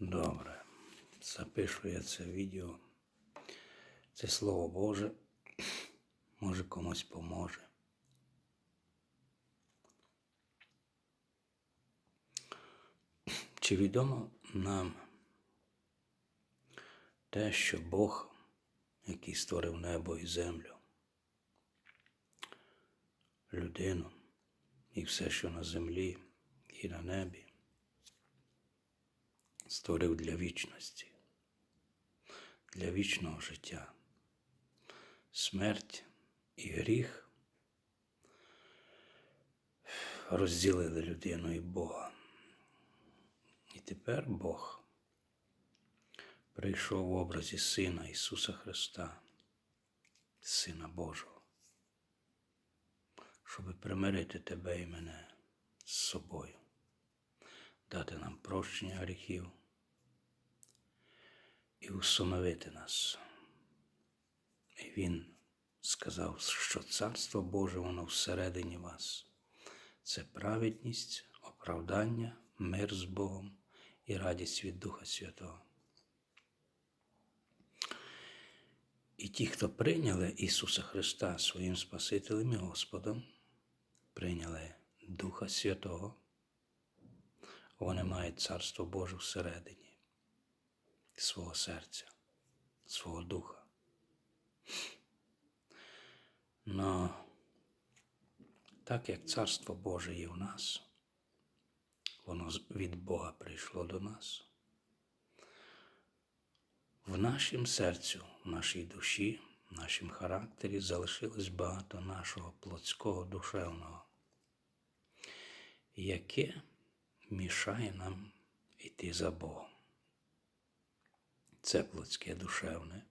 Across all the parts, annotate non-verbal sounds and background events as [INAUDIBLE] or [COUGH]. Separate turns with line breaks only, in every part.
Добре. Запишу я це відео. Це Слово Боже. Може комусь поможе. Чи відомо нам те, що Бог, який створив небо і землю, людину і все, що на землі і на небі, створив для вічності, для вічного життя. Смерть і гріх розділили людину і Бога. І тепер Бог прийшов в образі Сина Ісуса Христа, Сина Божого, щоб примирити тебе і мене з собою, дати нам прощення гріхів і усиновити нас. І Він сказав, що Царство Боже, воно всередині вас. Це праведність, оправдання, мир з Богом і радість від Духа Святого. І ті, хто прийняли Ісуса Христа своїм Спасителем і Господом, прийняли Духа Святого, вони мають Царство Боже всередині свого серця, свого духа. Но так як Царство Боже є в нас, воно від Бога прийшло до нас. В нашім серцю, в нашій душі, в нашому характері залишилось багато нашого плотського душевного, яке мішає нам йти за Богом. Це плотське душевне,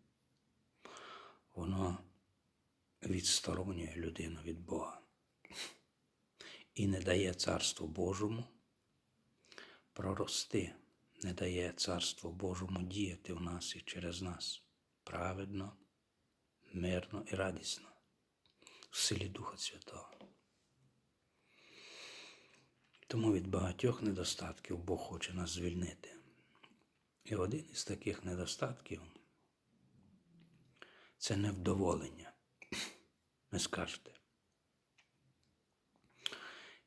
воно відсторонює людину від Бога і не дає Царству Божому прорости, не дає Царству Божому діяти в нас і через нас праведно, мирно і радісно в силі Духа Святого. Тому від багатьох недостатків Бог хоче нас звільнити. І один із таких недостатків це невдоволення. Ви скажете,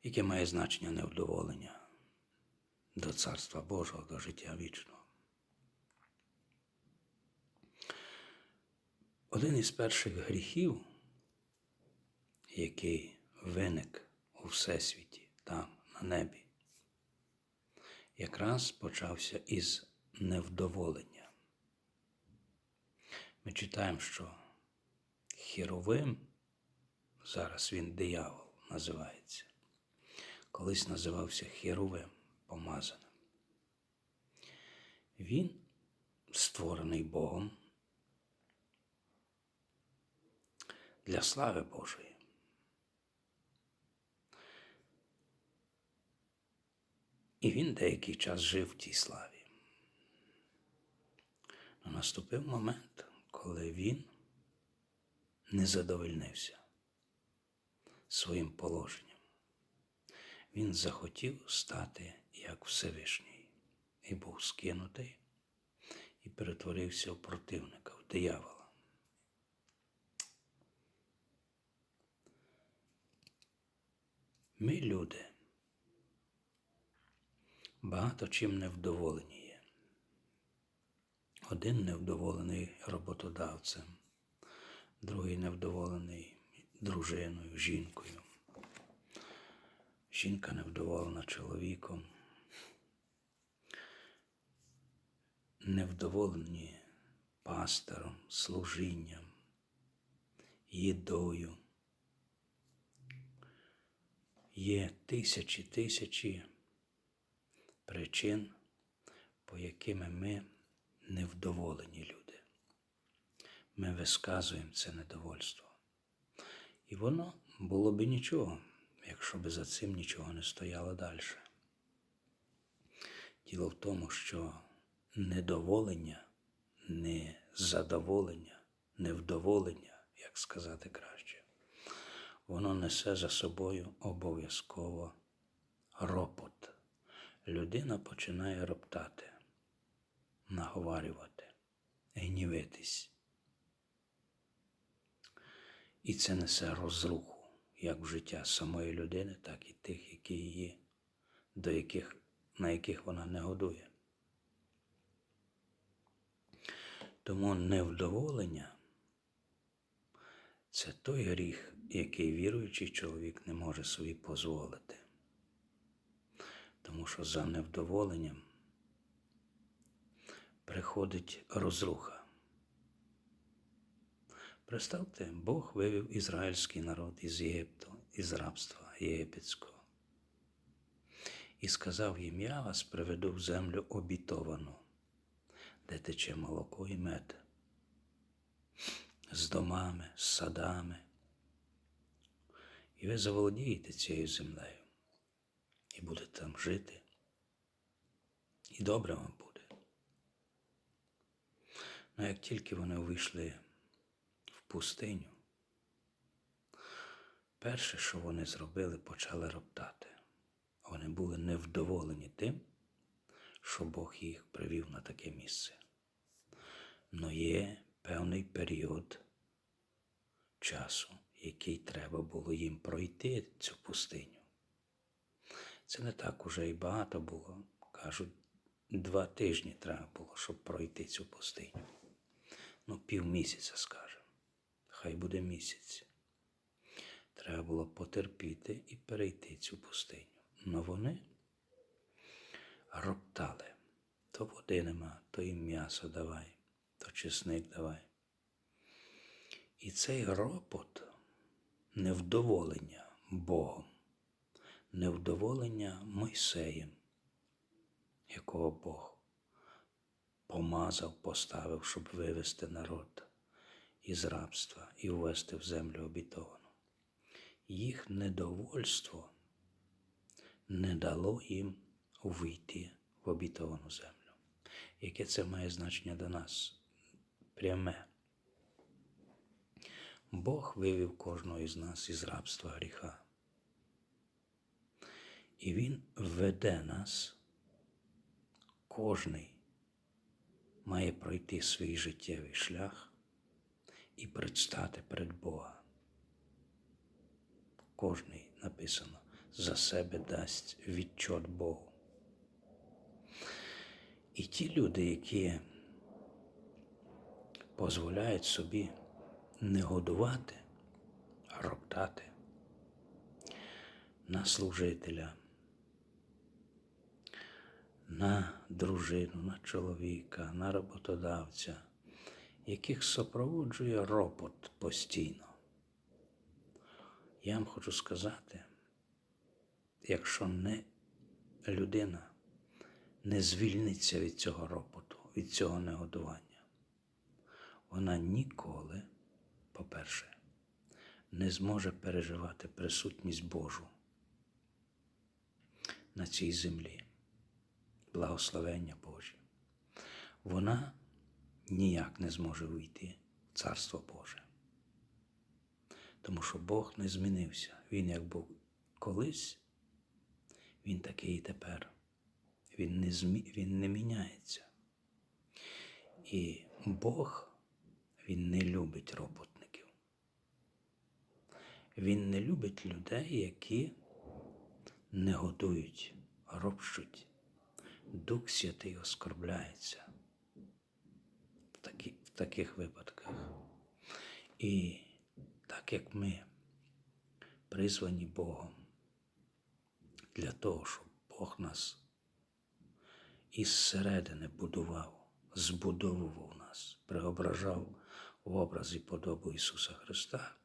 яке має значення невдоволення до Царства Божого, до життя вічного. Один із перших гріхів, який виник у Всесвіті, там, на небі, якраз почався із невдоволення. Ми читаємо, що Херовим, зараз він диявол називається, колись називався Херовим помазаним. Він створений Богом для слави Божої. І він деякий час жив в тій славі. Наступив момент, коли він не задовольнився своїм положенням. Він захотів стати як Всевишній і був скинутий і перетворився в противника, в диявола. Ми люди багато чим невдоволені. Один невдоволений роботодавцем, другий невдоволений дружиною, жінкою. Жінка невдоволена чоловіком. Невдоволені пастором, служінням, їдою. Є тисячі тисячі причин, по якими ми невдоволені люди. Ми висказуємо це недовольство. І воно було би нічого, якщо би за цим нічого не стояло далі. Діло в тому, що недоволення, незадоволення, невдоволення, як сказати краще, воно несе за собою обов'язково ропот. Людина починає роптати. Наговарювати, гнівитись. І це несе розруху як в життя самої людини, так і тих, які її, до яких, на яких вона не годує. Тому невдоволення це той гріх, який віруючий чоловік не може собі дозволити. Тому що за невдоволенням приходить розруха. Представте, Бог вивів ізраїльський народ із Єгипту, із рабства єгипетського. І сказав їм, я вас приведу в землю обітовану, де тече молоко і мед, з домами, з садами. І ви заволодієте цією землею і будете там жити. І добре вам буде. Ну, як тільки вони вийшли в пустиню, перше, що вони зробили, почали роптати. Вони були невдоволені тим, що Бог їх привів на таке місце. Но є певний період часу, який треба було їм пройти цю пустиню. Це не так уже і багато було. Кажуть, два тижні треба було, щоб пройти цю пустиню. Ну, півмісяця, скажемо. Хай буде місяць. Треба було потерпіти і перейти цю пустиню. Но вони роптали. То води нема, то і м'ясо давай, то чесник давай. І цей ропот невдоволення Богом, невдоволення Мойсеєм, якого Бог помазав, поставив, щоб вивести народ із рабства і ввести в землю обітовану. Їх недовольство не дало їм увійти в обітовану землю. Яке це має значення до нас? Пряме. Бог вивів кожного із нас із рабства гріха. І Він веде нас, кожний має пройти свій життєвий шлях і предстати перед Бога. Кожний написано за себе дасть відчот Богу. І ті люди, які дозволяють собі не годувати, а роптати на служителя, на дружину, на чоловіка, на роботодавця, яких супроводжує ропот постійно. Я вам хочу сказати, якщо не людина не звільниться від цього ропоту, від цього негодування, вона ніколи, по-перше, не зможе переживати присутність Божу на цій землі, благословення Божі. Вона ніяк не зможе вийти в Царство Боже. Тому що Бог не змінився. Він як був колись, він такий і тепер. Він не, змі... він не міняється. І Бог, Він не любить роботників. Він не любить людей, які не годують, ропщуть. Дух Святий оскорбляється в, такі, в таких випадках. І так як ми призвані Богом для того, щоб Бог нас із середини будував, збудовував нас, преображав в образ і подобу Ісуса Христа,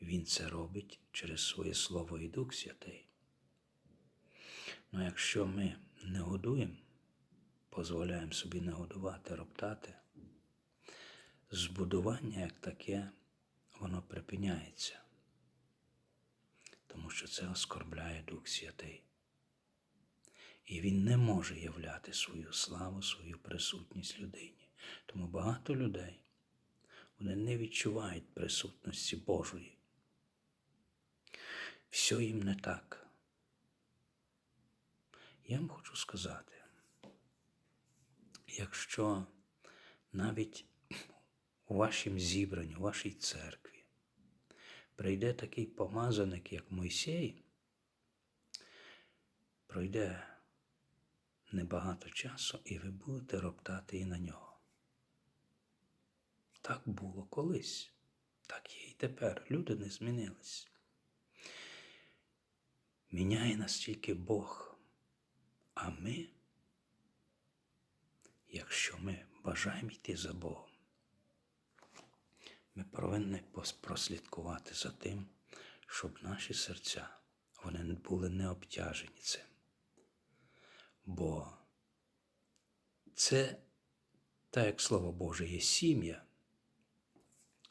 Він це робить через своє Слово і Дух Святий. Ну якщо ми не годуємо, дозволяємо собі не годувати, роптати, збудування як таке, воно припиняється, тому що це оскорбляє Дух Святий. І він не може являти свою славу, свою присутність людині. Тому багато людей вони не відчувають присутності Божої. Все їм не так. Я вам хочу сказати, якщо навіть у вашім зібранні, у вашій церкві прийде такий помазаник, як Мойсей, пройде небагато часу, і ви будете роптати і на нього. Так було колись, так є і тепер. Люди не змінились. Міняє нас тільки Бог, а ми, якщо ми бажаємо йти за Богом, ми повинні прослідкувати за тим, щоб наші серця вони були не обтяжені цим. Бо це, так як Слово Боже, є сім'я,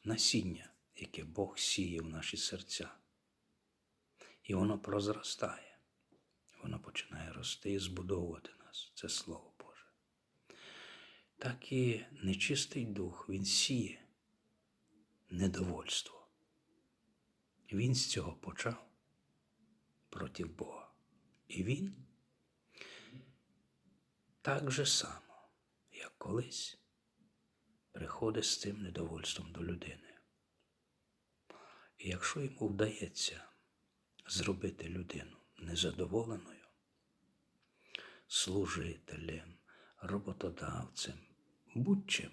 насіння, яке Бог сіє в наші серця. І воно прозростає, воно починає рости і збудовувати нас. Це Слово Боже. Так і нечистий дух, він сіє недовольство. Він з цього почав проти Бога. І він так же само, як колись, приходить з цим недовольством до людини. І якщо йому вдається зробити людину незадоволеною, служителем, роботодавцем, будь-чим,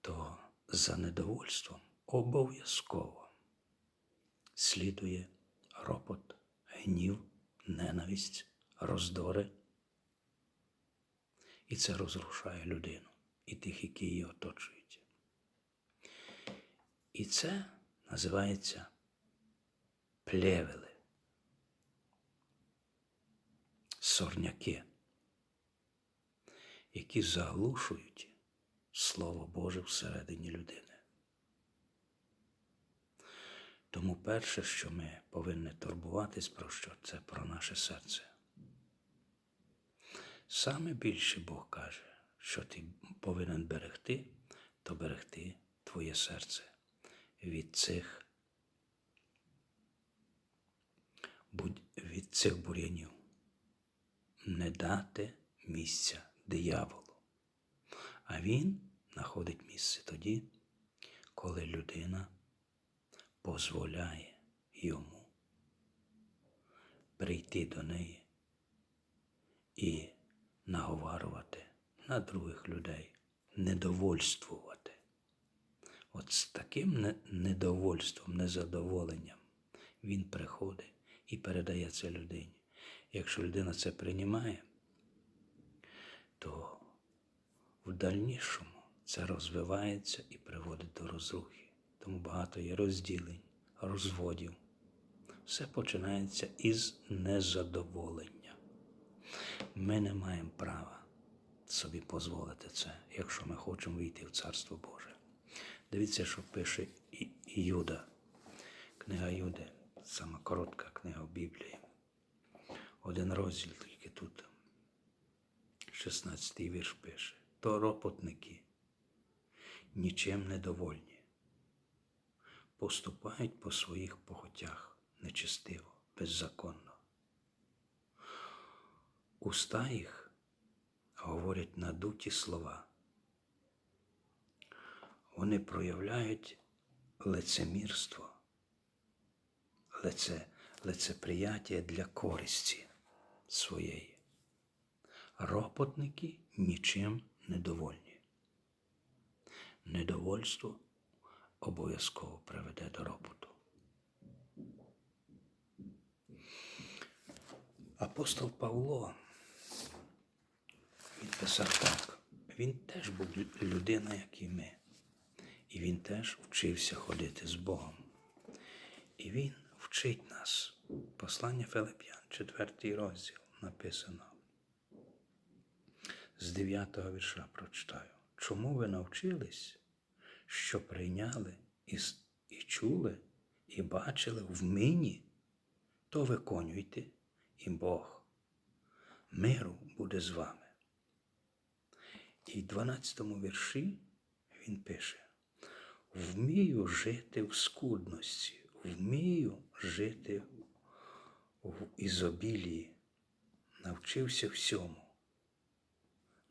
то за недовольством обов'язково слідує ропот, гнів, ненависть, роздори. І це розрушає людину і тих, які її оточують. І це називається плевели, сорняки, які заглушують Слово Боже всередині людини. Тому перше, що ми повинні турбуватись про що, це про наше серце. Саме більше Бог каже, що ти повинен берегти, то берегти твоє серце від цих, будь- від цих бур'янів. Не дати місця дияволу. А він знаходить місце тоді, коли людина дозволяє йому прийти до неї і наговарювати на других людей, недовольствувати. От з таким недовольством, незадоволенням він приходить і передає це людині. Якщо людина це приймає, то в дальнішому це розвивається і приводить до розрухи. Тому багато є розділень, розводів. Все починається із незадоволення. Ми не маємо права собі дозволити це, якщо ми хочемо війти в Царство Боже. Дивіться, що пише Юда. Книга Юди, сама коротка книга Біблії. Один розділ тільки тут. 16 вірш пише. То ропотники нічим не довольні. Поступають по своїх похотях нечестиво, беззаконно. Уста їх говорять надуті слова. Вони проявляють лицемірство, лице, лицеприяття для користі своєї. Ропотники нічим не довольні. Недовольство обов'язково приведе до ропоту. Апостол Павло він писав так. Він теж був людина, як і ми. І він теж вчився ходити з Богом. І він вчить нас. Послання Филип'ян, четвертий розділ написано. З дев'ятого вірша прочитаю. Чому ви навчились, що прийняли і, і чули, і бачили в мені, то виконуйте, і Бог миру буде з вами. І в 12 вірші він пише: вмію жити в скудності, вмію жити в ізобілії, навчився всьому.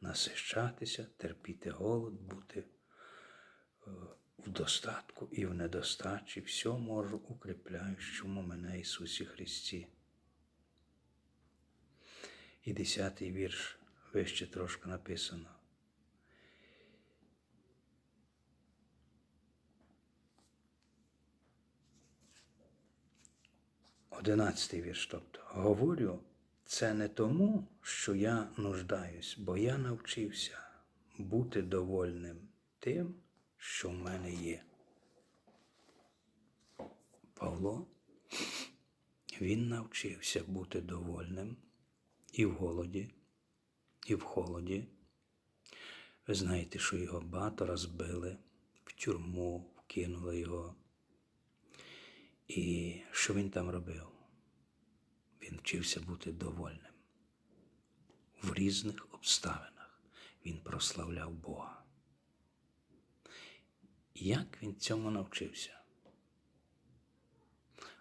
насищатися, терпіти голод, бути е, в достатку і в недостачі. Все можу укріпляючому мене Ісусі Христі. І десятий вірш вище трошки написано. Одинадцятий вірш. Тобто, говорю, це не тому, що я нуждаюсь, бо я навчився бути довольним тим, що в мене є. Павло, він навчився бути довольним і в голоді, і в холоді. Ви знаєте, що його багато розбили, в тюрму вкинули його. І що він там робив? Вчився бути довольним. В різних обставинах він прославляв Бога. Як він цьому навчився?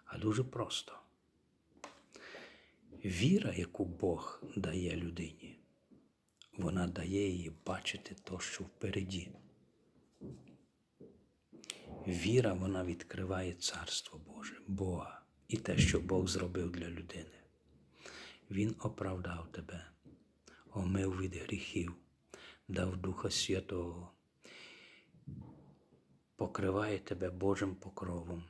А дуже просто. Віра, яку Бог дає людині, вона дає їй бачити то, що впереді. Віра, вона відкриває Царство Боже, Бога і те, що Бог зробив для людини. Він оправдав тебе, омив від гріхів, дав Духа Святого, покриває тебе Божим покровом,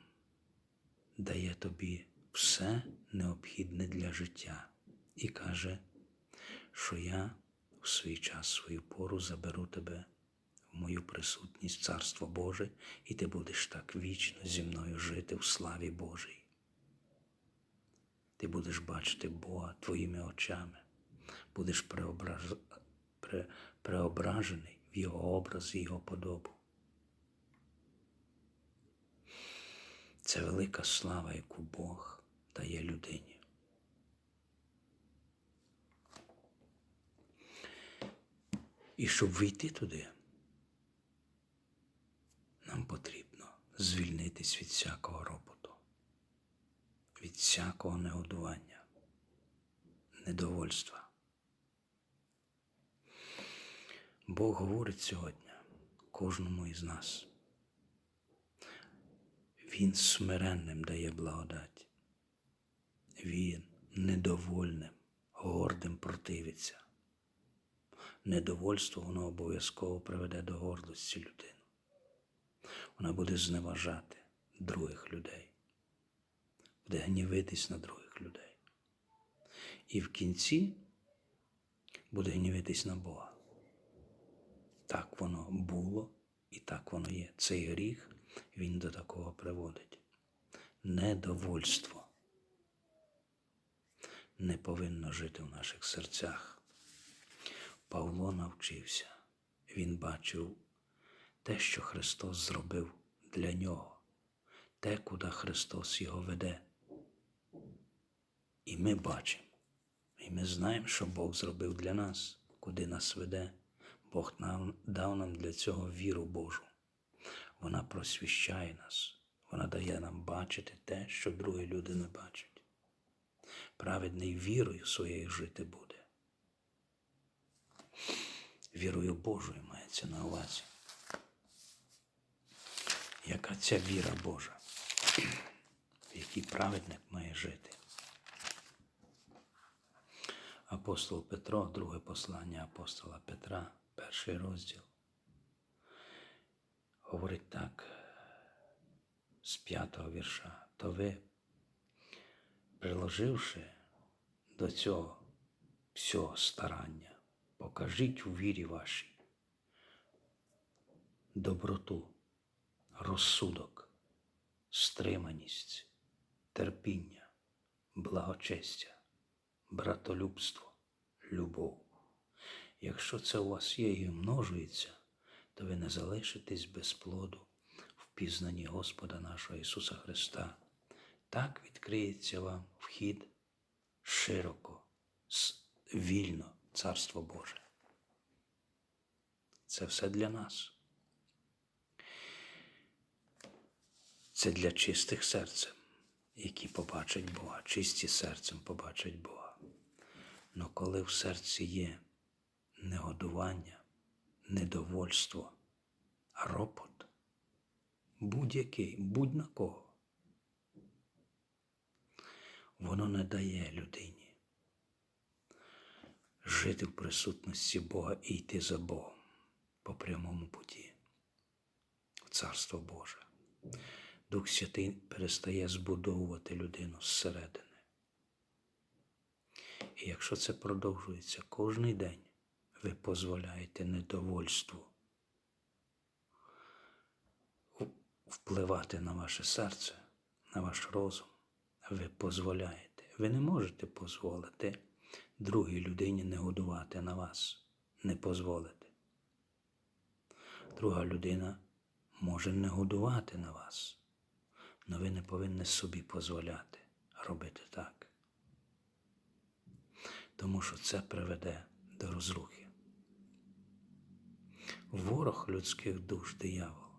дає тобі все необхідне для життя і каже, що я в свій час, свою пору заберу тебе в мою присутність, Царство Боже, і ти будеш так вічно зі мною жити в славі Божій. Ти будеш бачити Бога твоїми очами, будеш преображ... пре... преображений в Його образ і Його подобу. Це велика слава, яку Бог дає людині. І щоб війти туди, нам потрібно звільнитись від всякого ропоту, від всякого негодування, недовольства. Бог говорить сьогодні кожному із нас. Він смиренним дає благодать. Він недовольним, гордим противиться. Недовольство воно обов'язково приведе до гордості людини. Вона буде зневажати других людей, буде гнівитись на других людей. І в кінці буде гнівитись на Бога. Так воно було і так воно є. Цей гріх він до такого приводить. Недовольство не повинно жити в наших серцях. Павло навчився, він бачив те, що Христос зробив для нього, те, куди Христос його веде. І ми бачимо, і ми знаємо, що Бог зробив для нас, куди нас веде. Бог нам, дав нам для цього віру Божу. Вона просвіщає нас, вона дає нам бачити те, що другі люди не бачать. Праведний вірою своєю жити буде. Вірою Божою мається на увазі. Яка ця віра Божа, [CLEARS THROAT] в якій праведник має жити? Апостол Петро, друге послання апостола Петра, перший розділ, говорить так з п'ятого вірша, то ви, приложивши до цього всього старання, покажіть у вірі вашій доброту, розсудок, стриманість, терпіння, благочестя, братолюбство, любов. Якщо це у вас є і множується, то ви не залишитесь без плоду в пізнанні Господа нашого Ісуса Христа. Так відкриється вам вхід широко, вільно, Царство Боже. Це все для нас. Це для чистих серцем, які побачать Бога, чисті серцем побачать Бога. Но коли в серці є негодування, недовольство, ропот будь-який, будь на кого. Воно не дає людині жити в присутності Бога і йти за Богом по прямому путі в Царство Боже. Дух Святий перестає збудовувати людину зсередини. І якщо це продовжується кожний день, ви дозволяєте недовольству впливати на ваше серце, на ваш розум. Ви дозволяєте. Ви не можете дозволити другій людині не годувати на вас. Не дозволите. Друга людина може не годувати на вас, але ви не повинні собі дозволяти робити так. Тому що це приведе до розрухи. Ворог людських душ диявол.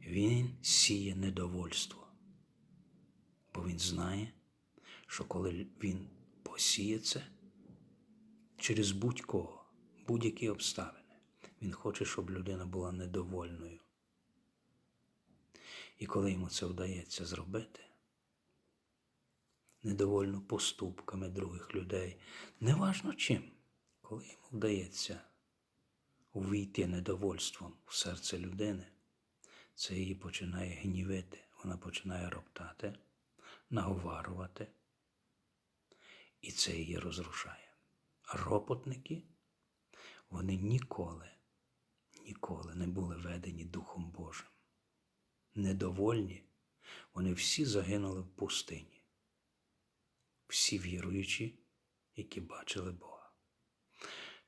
Він сіє недовольство, бо він знає, що коли він посіє це через будь-кого, будь-які обставини, він хоче, щоб людина була недовольною. І коли йому це вдається зробити, недовольно поступками других людей, неважно чим, коли йому вдається увійти недовольством в серце людини це її починає гнівити, вона починає роптати, наговарувати, і це її розрушає. Ропотники, вони ніколи, ніколи не були ведені Духом Божим. Недовольні, вони всі загинули в пустині, всі віруючі, які бачили Бога.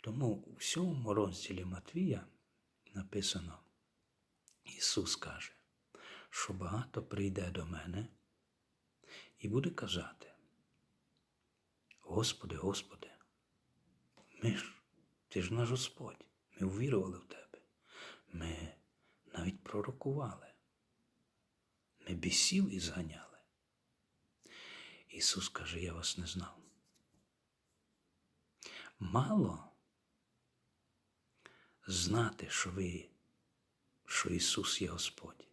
Тому у сьомому розділі Матвія написано. Ісус каже, що багато прийде до мене і буде казати, Господи, Господи, ми ж, ти ж наш Господь, ми увірували в Тебе, ми навіть пророкували, ми бісів і зганяли. Ісус каже, я вас не знав. Мало знати, що ви що Ісус є Господь.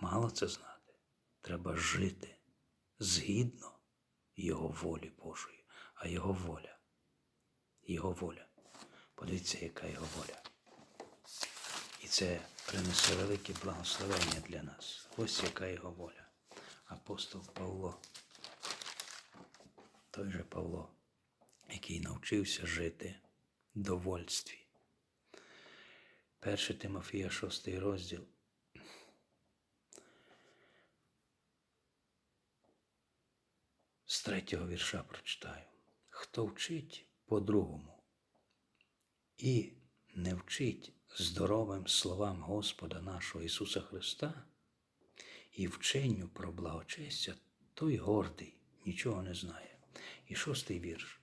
Мало це знати. Треба жити згідно Його волі Божої, а Його воля. Його воля. Подивіться, яка Його воля. І це принесе велике благословення для нас. Ось яка його воля. Апостол Павло, той же Павло, який навчився жити в довольстві. 1 Тимофія, 6 розділ. З третього вірша прочитаю. Хто вчить по-другому і не вчить здоровим словам Господа нашого Ісуса Христа і вченню про благочестя, той гордий, нічого не знає. І шостий вірш.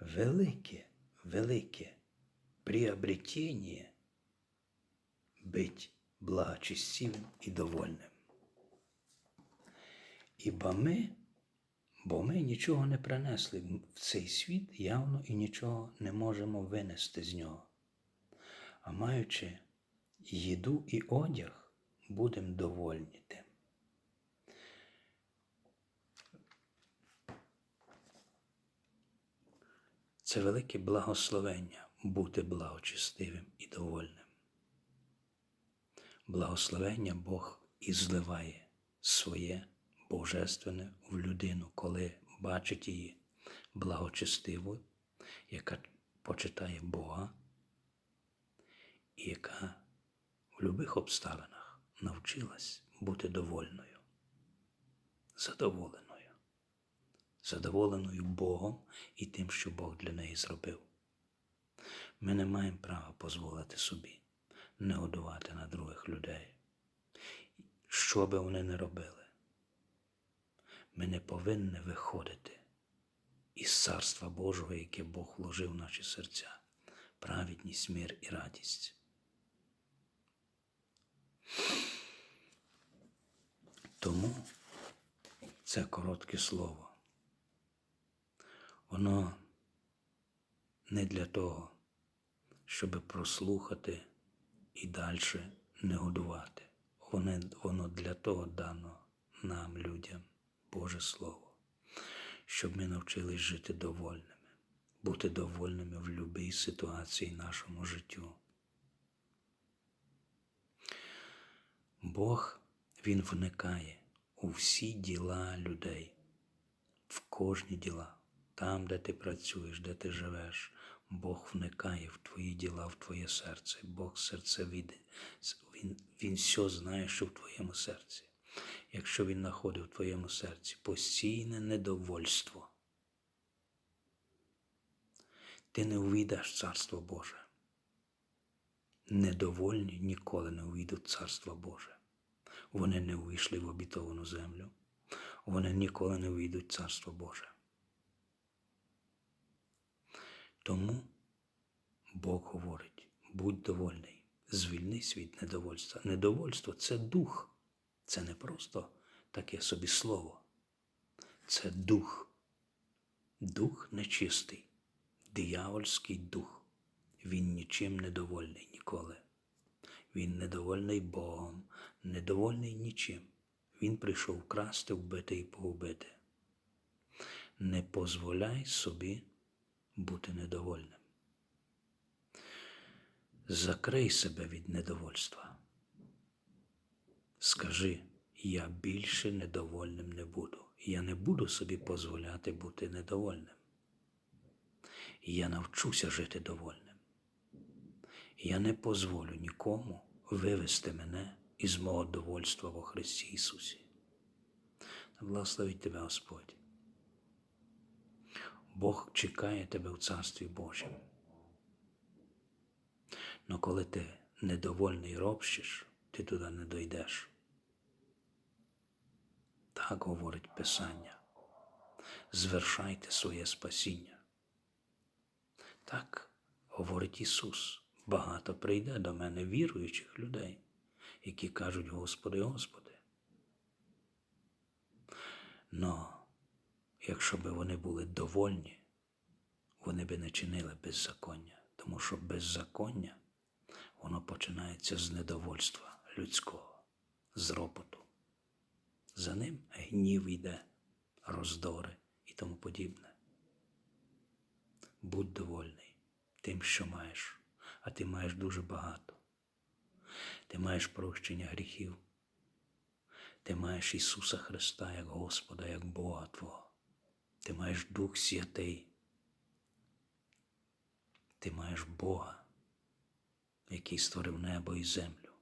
Велике, велике приобретение быть благочестивым і довольним. Ібо ми, бо ми нічого не принесли в цей світ явно і нічого не можемо винести з нього. А маючи їду і одяг, будемо довольні тим. Це велике благословення бути благочестивим і довольним. Благословення Бог і зливає своє божественне в людину, коли бачить її благочестиву, яка почитає Бога, і яка в любих обставинах навчилась бути довольною, задоволеною, задоволеною Богом і тим, що Бог для неї зробив. Ми не маємо права дозволити собі не годувати на других людей. Що би вони не робили, ми не повинні виходити із Царства Божого, яке Бог вложив в наші серця, праведність, мир і радість. Тому це коротке слово. Воно не для того, щоб прослухати і далі не годувати. Воно, воно для того дано нам, людям, Боже Слово, щоб ми навчились жити довольними, бути довольними в будь-якій ситуації нашому життю. Бог, Він вникає у всі діла людей, в кожні діла, там, де ти працюєш, де ти живеш. Бог вникає в твої діла, в твоє серце. Бог серцевіде. Він, він все знає, що в твоєму серці. Якщо він знаходить в твоєму серці постійне недовольство, ти не увійдеш Царство Боже. Недовольні ніколи не увійдуть Царство Боже. Вони не увійшли в обітовану землю. Вони ніколи не увійдуть Царство Боже. Тому Бог говорить: будь довольний, звільнись від недовольства. Недовольство це дух, це не просто таке собі слово. Це дух, дух нечистий, диявольський дух. Він нічим недовольний ніколи. Він недовольний Богом, недовольний нічим. Він прийшов красти, вбити і погубити. Не позволяй собі бути недовольним. Закрий себе від недовольства. Скажи, я більше недовольним не буду. Я не буду собі дозволяти бути недовольним. Я навчуся жити довольним. Я не позволю нікому вивести мене із мого довольства во Христі Ісусі. Благословить тебе Господь. Бог чекає тебе в Царстві Божому. Но коли ти недовольний робщиш, ти туди не дойдеш. Так говорить Писання. Звершайте своє спасіння. Так говорить Ісус. Багато прийде до мене віруючих людей, які кажуть, Господи, Господи. Но якщо б вони були довольні, вони би не чинили беззаконня, тому що беззаконня воно починається з недовольства людського, з ропоту. За ним гнів йде, роздори і тому подібне. Будь довольний тим, що маєш, а ти маєш дуже багато. Ти маєш прощення гріхів. Ти маєш Ісуса Христа як Господа, як Бога Твого. Ти маєш Дух Святий. Ти маєш Бога, який створив небо і землю,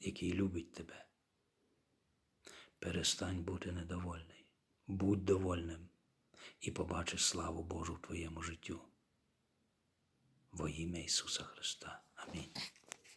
який любить тебе. Перестань бути недовольний. Будь довольним і побачиш славу Божу в твоєму життю. Во ім'я Ісуса Христа. Амінь.